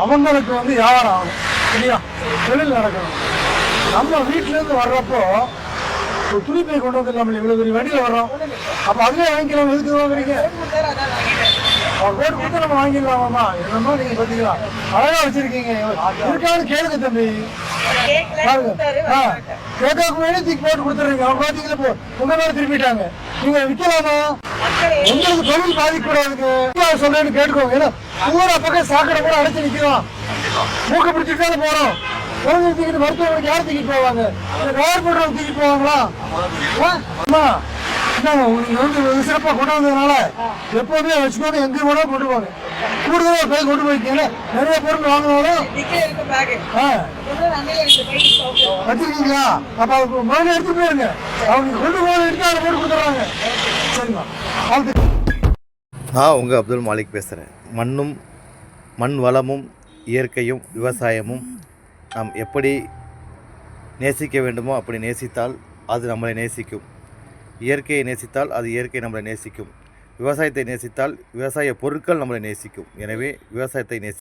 அவங்களுக்கு வந்து வியாபாரம் ஆகும் சரியா? தொழில் நடக்கணும். நம்ம வீட்டிலேருந்து வர்றப்போ ஒரு துணி பை கொண்டு வந்து நம்ம இவ்வளோ பெரிய வண்டியில் வர்றோம். அப்போ அதுவே வாங்கிக்கலாம் எதுக்கு வாங்குறீங்க போட்டு கொடுத்து நம்ம வாங்கிடலாமாம்மா? என்னமோ நீங்கள் பார்த்தீங்களா அழகாக வச்சுருக்கீங்க. இருக்கான்னு கேளுங்க தம்பி. பாருங்க. ஆ கேட்காக்கு முன்னாடி தூக்கி போட்டு கொடுத்துறீங்க அவங்க பார்த்தீங்களா இப்போ? உங்க மேலே திரும்பிட்டாங்க. நீங்கள் விற்கலாமா உங்களுக்கு தொழில் பாதிக்கக்கூடாதுங்க. நான் சொல்றேன்னு கேட்டுக்கோங்க. ஏன்னா பூரா பக்கம் சாக்கடை கூட அடைச்சு நிற்கிறோம் மூக்க பிடிச்சிட்டு தானே போகிறோம் குழந்தை தூக்கிட்டு மருத்துவமனைக்கு யார் தூக்கிட்டு போவாங்க? இந்த கவர் பண்ணுறவங்க தூக்கிட்டு போவாங்களா? ஆ? அம்மா இந்தாங்க உங்களுக்கு வந்து சிறப்பாக கொண்டு வந்ததுனால எப்போதுமே வச்சுக்கோங்க. எங்கே கூட கொண்டு போங்க. கூடுதலாக போய் கொண்டு போய்க்கீங்க நிறைய பொருள் வாங்கினாலும் வச்சிருக்கீங்களா? அப்ப அவங்க முதல்ல எடுத்து போயிருங்க. அவங்க கொண்டு போக எடுத்து அதை போட்டு கொடுத்துறாங்க சரிம்மா. வாழ்த்து. நான் உங்கள் அப்துல் மாலிக் பேசுகிறேன் மண்ணும் மண் வளமும் இயற்கையும் விவசாயமும் நாம் எப்படி நேசிக்க வேண்டுமோ அப்படி நேசித்தால் அது நம்மளை நேசிக்கும். இயற்கையை நேசித்தால் அது இயற்கை நம்மளை நேசிக்கும். விவசாயத்தை நேசித்தால் விவசாய பொருட்கள் நம்மளை நேசிக்கும். எனவே விவசாயத்தை நேசி